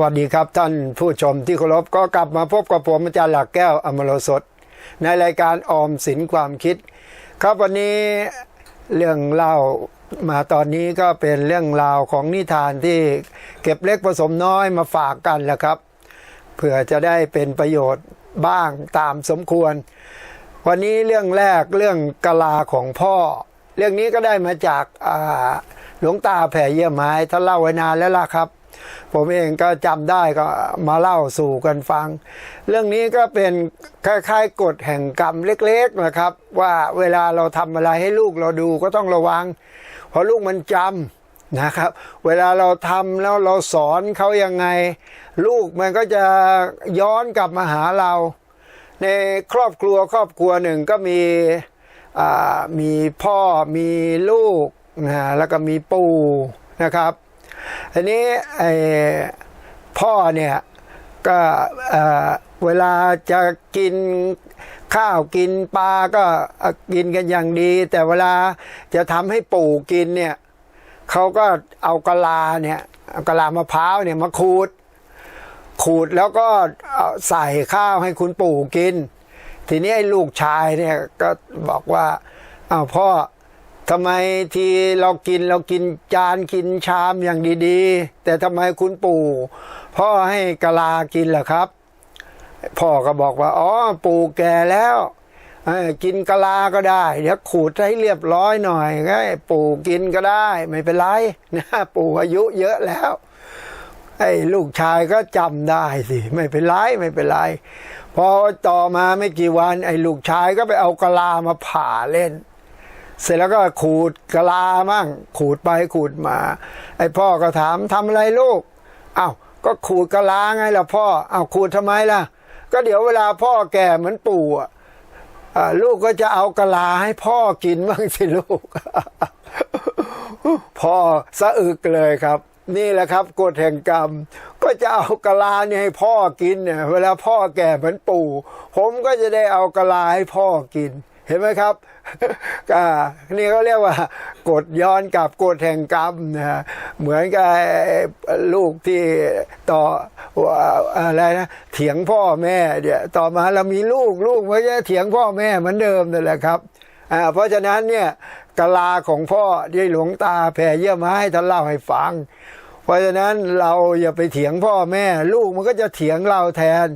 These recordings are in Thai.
สวัสดีครับท่านผู้ชมที่เคารพก็กลับมาพบกับผมอาจารย์หลักแก้วอมรสดในรายการออมสินความคิด ครับวันนี้เรื่องเล่ามาตอนนี้ก็เป็นเรื่องราวของนิทานที่เก็บเล็กผสมน้อยมาฝากกันแหละครับเพื่อจะได้เป็นประโยชน์บ้างตามสมควร วันนี้เรื่องแรกเรื่องกะลาของพ่อ เรื่องนี้ก็ได้มาจากหลวงตาแผ่เยี่ยมไม้ท่านเล่าไว้นานแล้วล่ะครับ ผมเองก็จำได้ก็มาเล่าสู่กันฟัง เรื่องนี้ก็เป็นคล้ายๆกฎแห่งกรรมเล็กๆนะครับ ว่าเวลาเราทำอะไรให้ลูกเราดูก็ต้องระวัง เพราะลูกมันจำนะครับ เวลาเราทำแล้วเราสอนเขายังไง ลูกมันก็จะย้อนกลับมาหาเรา ในครอบครัวครอบครัวหนึ่งก็มีมีพ่อมีลูกนะแล้วก็มีปู่นะครับ อันนี้ไอ้พ่อเนี่ยก็เวลาจะกินข้าวกินปลาก็กินกันอย่างดี แต่เวลาจะทำให้ปู่กินเนี่ยเขาก็เอากะลาเนี่ยกะลามะพร้าวเนี่ยมาขูด ขูดแล้วก็ใส่ข้าวให้คุณปู่กิน ทีนี้ไอ้ลูกชายเนี่ยก็บอกว่าอ้าวพ่อ ทำไมที่เรากินเรากินจานกินชามอย่างดีๆ แต่ทำไมคุณปู่พ่อให้กะลากินล่ะครับ พ่อก็บอกว่าอ๋อปู่แก่แล้วกินกะลาก็ได้เดี๋ยวขูดให้เรียบร้อยหน่อยก็ปู่กินก็ได้ ไม่เป็นไรนะปู่อายุเยอะแล้ว ไอ้ลูกชายก็จำได้สิ ไม่เป็นไรไม่เป็นไรพอต่อมาไม่กี่วัน ไอ้ลูกชายก็ไปเอากะลามาผ่าเล่น เสร็จแล้วก็ขูดกะลามั่งขูดไปขูดมา ไอ้พ่อก็ถามทำอะไรลูกอ้าวก็ขูดกะลาไงล่ะพ่ออ้าวขูดทำไมล่ะ ก็เดี๋ยวเวลาพ่อแก่เหมือนปู่อะลูกก็จะเอากะลาให้พ่อกินบ้างสิลูก พ่อสะอึกเลยครับ นี่แหละครับกฎแห่งกรรม ก็จะเอากะลาเนี่ยให้พ่อกินเนี่ยเวลาพ่อแก่เหมือนปู่ ผมก็จะได้เอากะลาให้พ่อกิน เห็นไหมครับก็นี่เขาเรียกว่ากฎย้อนกับกฎแห่งกรรมนะฮะเหมือนกับลูกที่ต่อว่าอะไรนะเถียงพ่อแม่เนี่ยต่อมาเรามีลูกลูกมันจะเถียงพ่อแม่เหมือนเดิมนั่นแหละครับอ่าเพราะฉะนั้นเนี่ยกลาของพ่อที่หลวงตาแผ่เยี่ยมมาให้ท่านเล่าให้ฟัง เพราะฉะนั้นเราอย่าไปเถียงพ่อแม่ ลูกมันก็จะเถียงเราแทน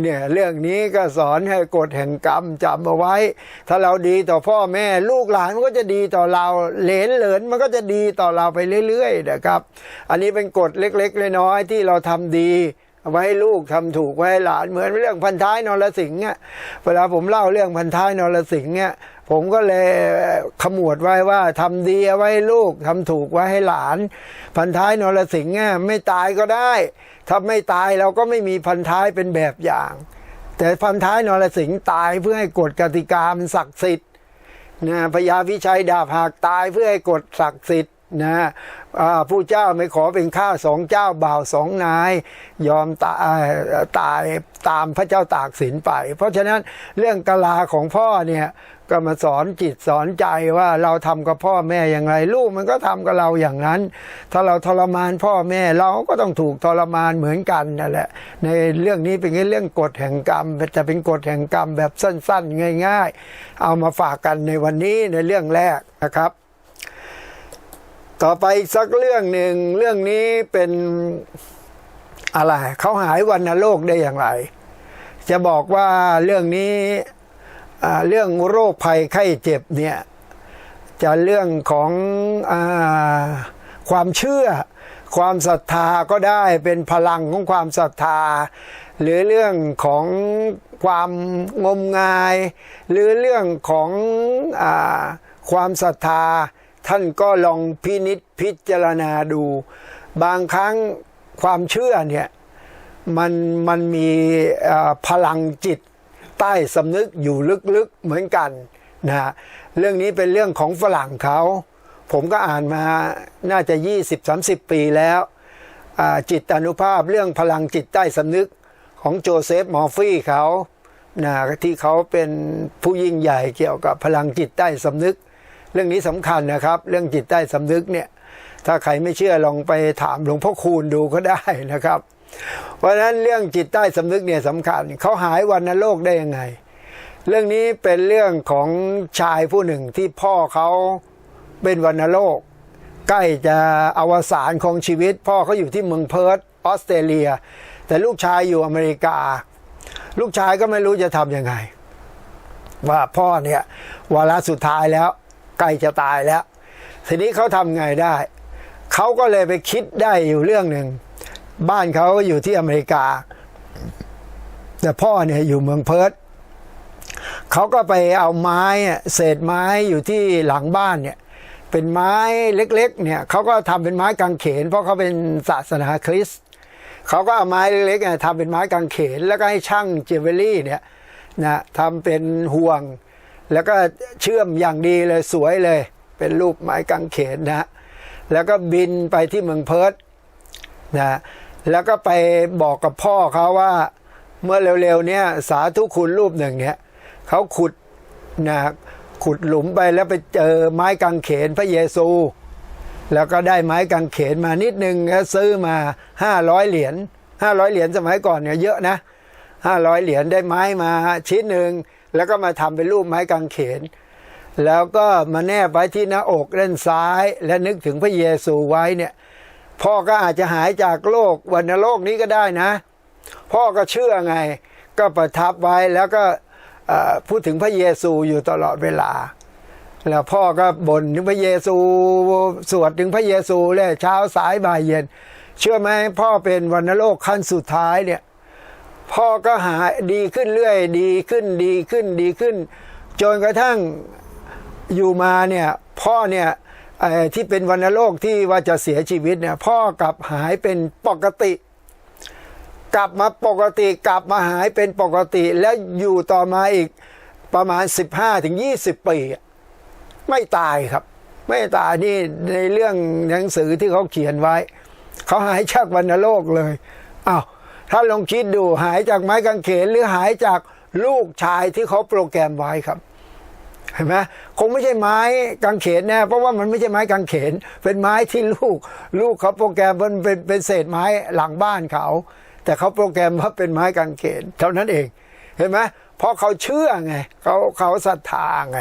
เนี่ยเรื่องนี้ก็สอนให้กฎแห่งกรรมจำเอาไว้ ถ้าเราดีต่อพ่อแม่ลูกหลานมันก็จะดีต่อเราเหลนเหลินมันก็จะดีต่อเราไปเรื่อยๆนะครับ อันนี้เป็นกฎเล็กๆน้อยๆที่เราทำดี ไว้ให้ลูกทำถูกไว้ให้หลานเหมือนเรื่องพันท้ายนรสิงห์เนี่ยเวลาผมเล่าเรื่องพันท้ายนรสิงห์เนี่ยผมก็เลยขมวดไว้ว่าทำดีเอาไว้ให้ลูกทำถูกไว้ให้หลาน พันท้ายนรสิงห์เนี่ยไม่ตายก็ได้ถ้าไม่ตายเราก็ไม่มีพันท้ายเป็นแบบอย่าง แต่พันท้ายนรสิงห์ตายเพื่อให้กฎกติกามันศักดิ์สิทธิ์นะพญาวิชัยดาบหักตายเพื่อให้กฎศักดิ์สิทธิ์ นะผู้เจ้าไม่ขอเป็นข้าสองเจ้าบ่าวสองนาย ยอมตายตายตามพระเจ้าตากสินไป เพราะฉะนั้นเรื่องกลาของพ่อเนี่ยก็มาสอนจิตสอนใจว่าเราทำกับพ่อแม่อย่างไรลูกมันก็ทำกับเราอย่างนั้น ถ้าเราทรมานพ่อแม่เราก็ต้องถูกทรมานเหมือนกันนั่นแหละ ในเรื่องนี้เป็นเรื่องกฎแห่งกรรมจะเป็นกฎแห่งกรรมแบบสั้นๆ ง่าย ๆ เอามาฝากกันในวันนี้ในเรื่องแรกนะครับ ต่อไปสักเรื่องหนึ่งเรื่องนี้เป็นอะไรเขาหายวันโลกได้อย่างไร จะบอกว่าเรื่องนี้เรื่องโรคภัยไข้เจ็บเนี่ยจะเรื่องของอความเชื่อ ความศรัทธาก็ได้เป็นพลังของความศรัทธา หรือเรื่องของความงมงาย หรือเรื่องของอความศรัทธา ท่านก็ลองพินิษพิจารณาดู บางครั้งความเชื่อเนี่ยมันมันมีพลังจิตใต้สำนึกอยู่ลึกๆเหมือนกันนะฮะเรื่องนี้เป็นเรื่องของฝรั่งเขา ผมก็อ่านมาน่าจะ 20-30 ปีแล้วจิตอนุภาพเรื่องพลังจิตใต้สำนึกของโจเซฟมอร์ฟี่เขานะที่เขาเป็นผู้ยิ่งใหญ่เกี่ยวกับพลังจิตใต้สำนึก เรื่องนี้สำคัญนะครับ เรื่องจิตใต้สำนึกเนี่ยถ้าใครไม่เชื่อลองไปถามหลวงพ่อคูณดูก็ได้นะครับ เพราะฉะนั้นเรื่องจิตใต้สำนึกเนี่ยสำคัญเขาหายวันโลกได้ยังไง เรื่องนี้เป็นเรื่องของชายผู้หนึ่งที่พ่อเขาเป็นวันโรคใกล้จะอวสานของชีวิต พ่อเขาอยู่ที่เมืองเพิร์ตออสเตรเลีย แต่ลูกชายอยู่อเมริกา ลูกชายก็ไม่รู้จะทำยังไง ว่าพ่อเนี่ยวาระสุดท้ายแล้ว ใกล้จะตายแล้ว ทีนี้เขาทำไงได้ เขาก็เลยไปคิดได้อยู่เรื่องหนึ่ง บ้านเขาอยู่ที่อเมริกา แต่พ่อเนี่ยอยู่เมืองเพิร์ตเขาก็ไปเอาไม้เศษไม้อยู่ที่หลังบ้านเนี่ย เป็นไม้เล็กๆ เนี่ยเขาก็ทำเป็นไม้กางเขน เพราะเขาเป็นศาสนาคริสต์เขาก็เอาไม้เล็กๆเนี่ยทำเป็นไม้กางเขน แล้วก็ให้ช่างเจเวลรี่เนี่ยนะทำเป็นห่วง แล้วก็เชื่อมอย่างดีเลยสวยเลย เป็นรูปไม้กางเขนนะแล้วก็บินไปที่เมืองเพิร์ตนะแล้วก็ไปบอกกับพ่อเขาว่าเมื่อเร็วๆเนี่ยสาธุคุณรูปหนึ่งเนี่ยเขาขุดนะขุดหลุมไปแล้วไปเจอไม้กางเขนพระเยซู แล้วก็ได้ไม้กางเขนมานิดนึงแล้วซื้อมาห้าร้อยเหรียญห้าร้อยเหรียญสมัยก่อนเนี่ยเยอะนะห้าร้อยเหรียญได้ไม้มาชิ้นหนึ่ง แล้วก็มาทำเป็นรูปไม้กางเขน แล้วก็มาแนบไว้ที่หน้าอกด้านซ้าย และนึกถึงพระเยซูไว้เนี่ย พ่อก็อาจจะหายจากโรควันโรคนี้ก็ได้นะ พ่อก็เชื่อไง ก็ประทับไว้แล้วก็พูดถึงพระเยซูอยู่ตลอดเวลา แล้วพ่อก็บ่นถึงพระเยซูสวดถึงพระเยซูเลยเช้าสายบ่ายเย็น เชื่อไหมพ่อเป็นวันโรคขั้นสุดท้ายเนี่ย พ่อก็หายดีขึ้นเรื่อย ดีขึ้นดีขึ้นดีขึ้น จนกระทั่งอยู่มาเนี่ยพ่อเนี่ยที่เป็นวันโรคที่ว่าจะเสียชีวิตเนี่ยพ่อกลับหายเป็นปกติ กลับมาปกติกลับมาหายเป็นปกติ แล้วอยู่ต่อมาอีกประมาณ 15ถึง20 ปี ไม่ตายครับ ไม่ตายนี่ในเรื่องหนังสือที่เขาเขียนไว้ เขาหายจากวัณโรคเลยอ้าว ถ้าลองคิดดูหายจากไม้กางเขนหรือหายจากลูกชายที่เขาโปรแกรมไว้ครับเห็นไหมคงไม่ใช่ไม้กางเขนแน่เพราะว่ามันไม่ใช่ไม้กางเขน เป็นไม้ที่ลูก ลูกเขาโปรแกรมมันเป็นเป็นเศษไม้หลังบ้านเขา แต่เขาโปรแกรมว่าเป็นไม้กางเขนเท่านั้นเอง เห็นไหมเพราะเขาเชื่อไงเขาเขาศรัทธาไง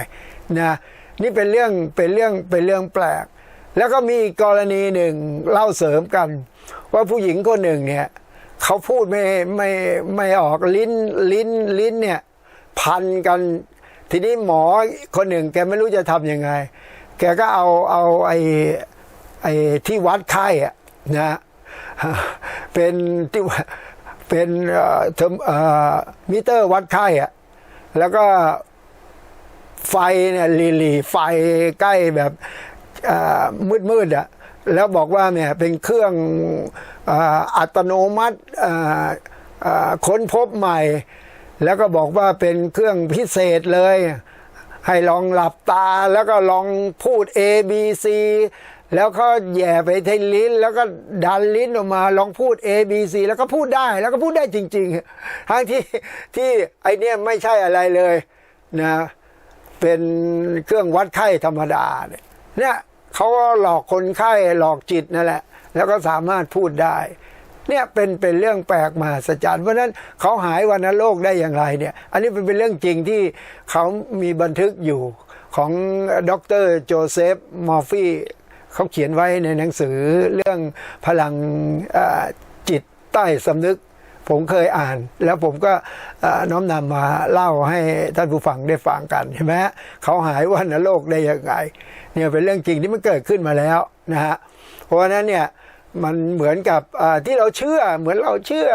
นะนี่เป็นเรื่องเป็นเรื่องเป็นเรื่องแปลก แล้วก็มีกรณีหนึ่งเล่าเสริมกัน ว่าผู้หญิงคนหนึ่งเนี่ย เขาพูดไม่ไม่ไม่ออกลิ้นลิ้นลิ้นเนี่ย พันกัน ทีนี้หมอคนหนึ่ง แกไม่รู้จะทำยังไง แกก็เอาเอาไอ้ไอ้ที่วัดไข้อะนะเป็นที่เป็นเอ่อเทอมมิเตอร์วัดไข้อะแล้วก็ไฟเนี่ยลีลีไฟใกล้แบบมืดมืดอะ แล้วบอกว่าเนี่ยเป็นเครื่องอัตโนมัติค้นพบใหม่ แล้วก็บอกว่าเป็นเครื่องพิเศษเลย ให้ลองหลับตาแล้วก็ลองพูด A B C แล้วก็แย่ไปที่ลิ้น แล้วก็ดันลิ้นออกมาลองพูด A B C แล้วก็พูดได้แล้วก็พูดได้จริง ๆ ทั้งที่ที่ไอเนี้ยไม่ใช่อะไรเลยนะเป็นเครื่องวัดไข้ธรรมดาเนี่ย เขาก็หลอกคนไข้หลอกจิตนั่นแหละ แล้วก็สามารถพูดได้ เนี่ยเป็นเป็นเรื่องแปลกมหัศจรรย์เพราะนั้นเขาหายวันโลกได้อย่างไรเนี่ย อันนี้เป็นเป็นเรื่องจริงที่เขามีบันทึกอยู่ของดรโจเซฟมอร์ฟีเขาเขียนไว้ในหนังสือเรื่องพลังจิตใต้สำนึก ผมเคยอ่าน แล้วผมก็น้อมนำมาเล่าให้ท่านผู้ฟังได้ฟังกันใช่ไหมเขาหายวันโลกได้ยังไง เนี่ยเป็นเรื่องจริงที่มันเกิดขึ้นมาแล้วนะฮะเพราะฉะนั้นเนี่ยมันเหมือนกับที่เราเชื่อเหมือนเราเชื่อ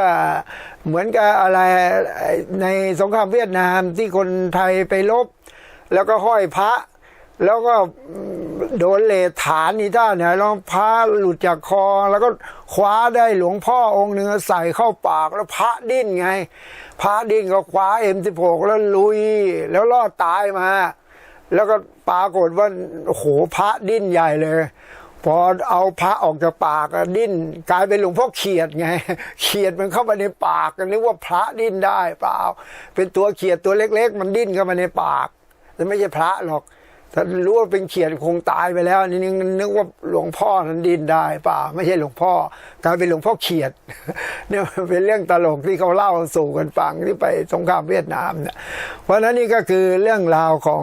เหมือนกับอะไรในสงครามเวียดนามที่คนไทยไปลบ แล้วก็ห้อยพระ แล้วก็โดนเลฐานนี่ท่านเนี่ยล้วพระหลุดจากคอ แล้วก็คว้าได้หลวงพ่อองค์หนึ่งใส่เข้าปากแล้วพระดิ้นไง พระดิ้นก็คว้าเอ็มสิบหกแล้วลุยแล้วรอดตายมา แล้วก็ปรากฏว่าโอ้โหพระดิ้นใหญ่เลย พอเอาพระออกจากปากดิ้น กลายเป็นหลวงพ่อเขียดไง เขียดมันเข้าไปในปากนึกว่าพระดิ้นได้เปล่า เป็นตัวเขียดตัวเล็ก ๆ มันดิ้นเข้ามาในปากแต่ไม่ใช่พระหรอกถ้ารู้ว่าเป็นเขียดคงตายไปแล้วนี่นึกว่าหลวงพ่อนั้นดินได้เปล่าไม่ใช่หลวงพ่อกลายเป็นหลวงพ่อเขียดเนี่ยเป็นเรื่องตลกที่เขาเล่าสู่กันฟังที่ไปสงครามเวียดนามเนี่ยเพราะนั้นนี่ก็คือเรื่องราวของ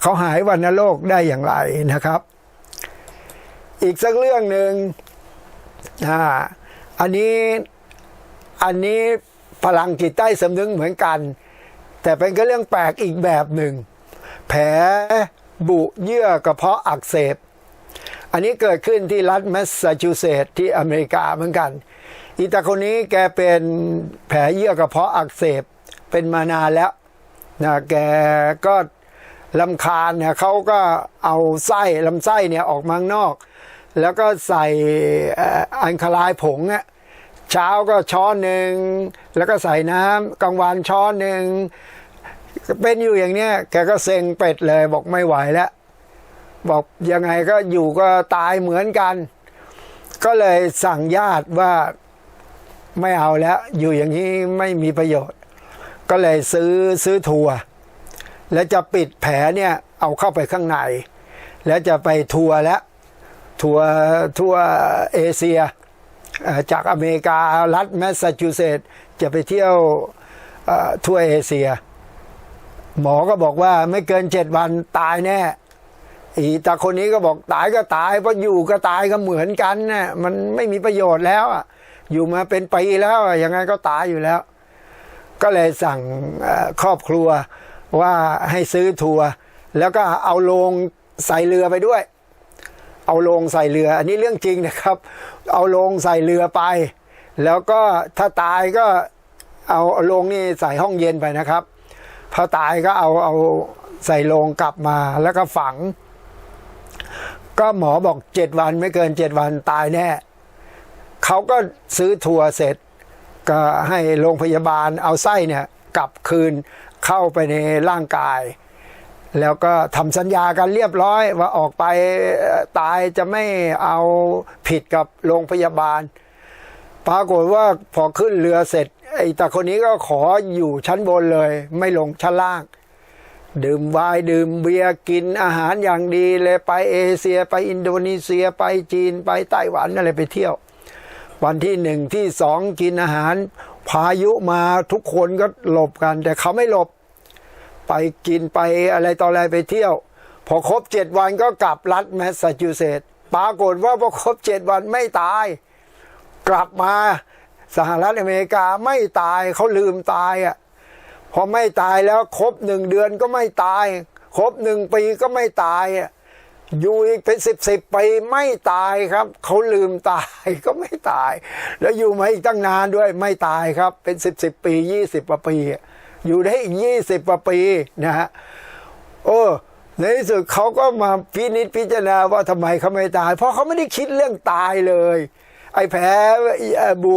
เขาหายวันโลกได้อย่างไรนะครับ อีกสักเรื่องหนึ่งอันนี้อันนี้พลังจิตใต้สำนึกเหมือนกัน แต่เป็นก็เรื่องแปลกอีกแบบหนึ่ง แผลบุเยื่อกระเพาะอักเสบ อันนี้เกิดขึ้นที่รัฐแมสซาชูเซตส์ที่อเมริกาเหมือนกัน อีตาคนนี้แกเป็นแผลเยื่อกระเพาะอักเสบเป็นมานานแล้ว นะแกก็ลำคาญเนี่ยเขาก็เอาไส้ลำไส้เนี่ยออกมางนอก แล้วก็ใส่อันคลายผงอะเช้าก็ช้อนหนึ่งแล้วก็ใส่น้ำกลางวันช้อนหนึ่งเป็นอยู่อย่างเนี้ยแกก็เซ็งเป็ดเลยบอกไม่ไหวแล้ว บอกยังไงก็อยู่ก็ตายเหมือนกัน ก็เลยสั่งญาติว่าไม่เอาแล้ว อยู่อย่างนี้ไม่มีประโยชน์ ก็เลยซื้อซื้อทัวร์แล้วจะปิดแผลเนี่ยเอาเข้าไปข้างใน แล้วจะไปทัวร์แล้วทัวร์ทัวร์เอเชียจากอเมริการัฐแมสซาชูเซตส์จะไปเที่ยวทั่วเอเชีย หมอก็บอกว่าไม่เกินเจ็ดวันตายแน่อีตาคนนี้ก็บอกตายก็ตายเพราะอยู่ก็ตายก็เหมือนกันน่ะมันไม่มีประโยชน์แล้วอะอยู่มาเป็นปีแล้วอะยังไงก็ตายอยู่แล้ว ก็เลยสั่งครอบครัวว่าให้ซื้อทัวร์แล้วก็เอาโลงใส่เรือไปด้วย เอาโลงใส่เรือ อันนี้เรื่องจริงนะครับ เอาโลงใส่เรือไป แล้วก็ถ้าตายก็เอาโลงนี่ใส่ห้องเย็นไปนะครับพอตายก็เอาเอาใส่โลงกลับมาแล้วก็ฝัง ก็หมอบอกเจ็ดวันไม่เกินเจ็ดวันตายแน่เขาก็ซื้อทัวร์เสร็จ ก็ให้โรงพยาบาลเอาไส้เนี่ยกลับคืนเข้าไปในร่างกาย แล้วก็ทำสัญญากันเรียบร้อยว่าออกไปตายจะไม่เอาผิดกับโรงพยาบาล ปรากฏว่าพอขึ้นเรือเสร็จไอ้ตาคนนี้ก็ขออยู่ชั้นบนเลย ไม่ลงชั้นล่าง ดื่มวน์ดื่มเบียร์กินอาหารอย่างดีเลยไปเอเชียไปอินโดนีเซียไปจีนไปไต้หวันอะไรไปเที่ยว วันที่หนึ่งที่สองกินอาหาร พายุมาทุกคนก็หลบกัน แต่เขาไม่หลบ ไปกินไปอะไรต่ออะไรไปเที่ยว พอครบเจ็ดวันก็กลับรัฐแมสซาชูเซตส์ปรากฏว่าพอครบเจ็ดวันไม่ตาย กลับมาสหรัฐอเมริกาไม่ตายเขาลืมตายอะพอไม่ตายแล้วครบหนึ่งเดือนก็ไม่ตาย ครบหนึ่งปีก็ไม่ตายอะ อยู่อีกเป็นสิบสิบปีไม่ตายครับ เขาลืมตายก็ไม่ตาย แล้วอยู่มาอีกตั้งนานด้วยไม่ตายครับ เป็นสิบสิบปียี่สิบกว่าปี อยู่ได้อีกยี่สิบกว่าปีนะฮะโอ้ในที่สุดเขาก็มาพินิจพิจารณาว่าทำไมเขาไม่ตาย เพราะเขาไม่ได้คิดเรื่องตายเลย ไอ้แผลบุ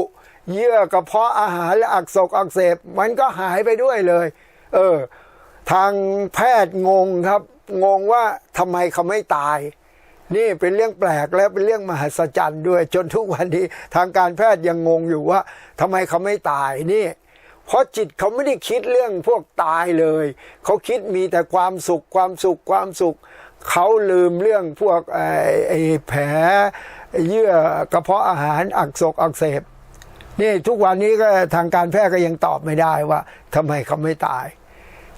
เยื่อกระเพาะอาหารและอักเสบอักเสบมันก็หายไปด้วยเลย เออ ทางแพทย์งงครับ งงว่าทำไมเขาไม่ตาย นี่เป็นเรื่องแปลกและเป็นเรื่องมหัศจรรย์ด้วย จนทุกวันนี้ทางการแพทย์ยังงงอยู่ว่าทำไมเขาไม่ตายนี่เพราะจิตเขาไม่ได้คิดเรื่องพวกตายเลย เขาคิดมีแต่ความสุขความสุขความสุข เขาลืมเรื่องพวกไอ้แผลเยื่อกระเพาะอาหารอักเสบอักเสบนี่ทุกวันนี้ก็ทางการแพทย์ก็ยังตอบไม่ได้ว่าทำไมเขาไม่ตาย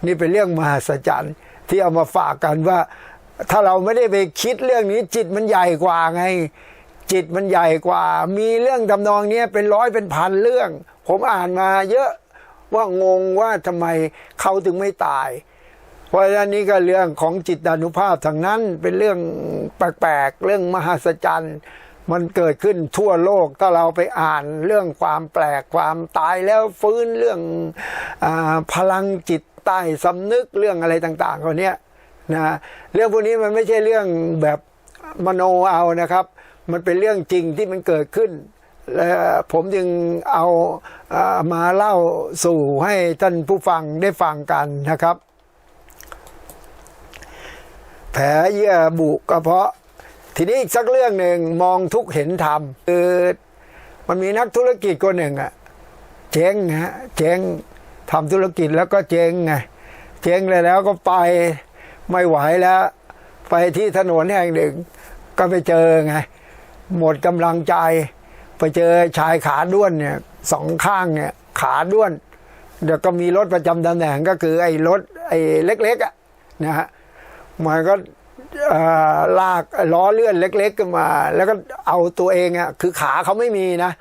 นี่เป็นเรื่องมหัศจรรย์ ที่เอามาฝากกันว่า ถ้าเราไม่ได้ไปคิดเรื่องนี้ จิตมันใหญ่กว่าไง จิตมันใหญ่กว่า มีเรื่องทำนองเนี้เป็นร้อยเป็นพันเรื่อง ผมอ่านมาเยอะว่างงว่าทำไมเขาถึงไม่ตาย เพราะฉะนั้นนี่ก็เรื่องของจิตานุภาพทางนั้นเป็นเรื่องแปลกๆเรื่องมหัศจรรย์มันเกิดขึ้นทั่วโลกถ้าเราไปอ่านเรื่องความแปลกความตายแล้วฟื้นเรื่องอพลังจิต ใต้สำนึกเรื่องอะไรต่างๆคนเนี้ยนะเรื่องพวกนี้มันไม่ใช่เรื่องแบบมโนเอานะครับ มันเป็นเรื่องจริงที่มันเกิดขึ้นและผมจึงเอาอามาเล่าสู่ให้ท่านผู้ฟังได้ฟังกันนะครับ แผลเยื่อบุกระเพาะ ทีนี้อีกสักเรื่องหนึ่งมองทุกเห็นธรรมคือมันมีนักธุรกิจคนหนึ่งอะเจ๊งฮะเจ๊ง ทำธุรกิจแล้วก็เจ๊งไงเจ๊งเลยแล้วก็ไปไม่ไหวแล้ว ไปที่ถนนแห่งหนึ่ง ก็ไปเจอไง หมดกำลังใจ ไปเจอชายขาด้วนเนี่ยสองข้างเนี่ยขาด้วน เดี๋ยวก็มีรถประจำตำแหน่งก็คือไอ้รถไอ้เล็กๆอะนะฮะมันก็ลากล้อเลื่อนเล็กๆขึ้นมา แล้วก็เอาตัวเองอะคือขาเขาไม่มีนะ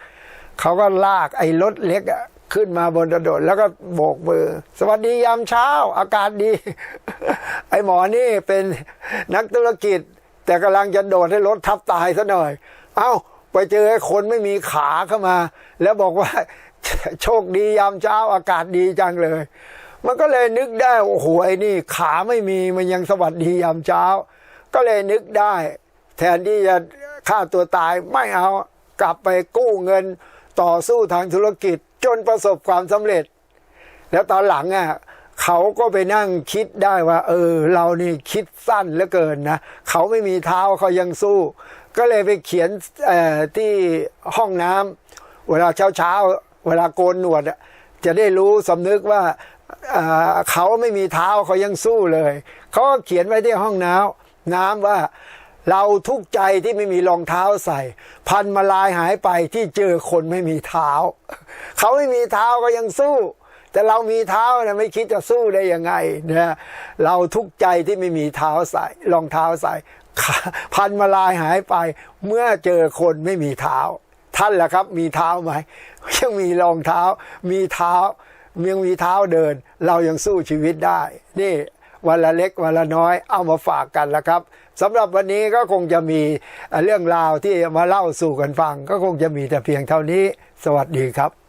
เขาก็ลากไอ้รถเล็กอะ ขึ้นมาบนถนนแล้วก็โบกมือ สวัสดียามเช้า อากาศดี ไอหมอนี่เป็นนักธุรกิจ แต่กำลังจะโดดให้รถทับตายซะหน่อย เอ้า ไปเจอไอ้คนไม่มีขาเข้ามา แล้วบอกว่า โชคดียามเช้า อากาศดีจังเลย มันก็เลยนึกได้ โอ้โหไอ้นี่ ขาไม่มีมันยังสวัสดียามเช้า ก็เลยนึกได้ แทนที่จะฆ่าตัวตายไม่เอากลับไปกู้เงินต่อสู้ทางธุรกิจ จนประสบความสำเร็จ แล้วตอนหลังอะเขาก็ไปนั่งคิดได้ว่า เออ เรานี่คิดสั้นเหลือเกินนะเขาไม่มีเท้าเขายังสู้ ก็เลยไปเขียนที่ห้องน้ำเวลาเช้าเช้าๆเวลาโกนหนวดจะได้รู้สำนึกว่าเออเขาไม่มีเท้าเขายังสู้เลย เขาก็เขียนไว้ที่ห้องน้ำน้ำว่า เราทุกใจที่ไม่มีรองเท้าใส่ พันมาลายหายไปที่เจอคนไม่มีเท้า เขาไม่มีเท้าก็ยังสู้ แต่เรามีเท้านะไม่คิดจะสู้ได้ยังไงนะเราทุกใจที่ไม่มีเท้าใส่ รองเท้าใส่ พันมาลายหายไป เมื่อเจอคนไม่มีเท้า ท่านล่ะครับ มีเท้าไหมยังมีรองเท้า มีเท้ายังมีเท้าเดิน เรายังสู้ชีวิตได้ นี่วันละเล็กวันละน้อยเอามาฝากกันละครับ สำหรับวันนี้ก็คงจะมีเรื่องราวที่มาเล่าสู่กันฟัง ก็คงจะมีแต่เพียงเท่านี้ สวัสดีครับ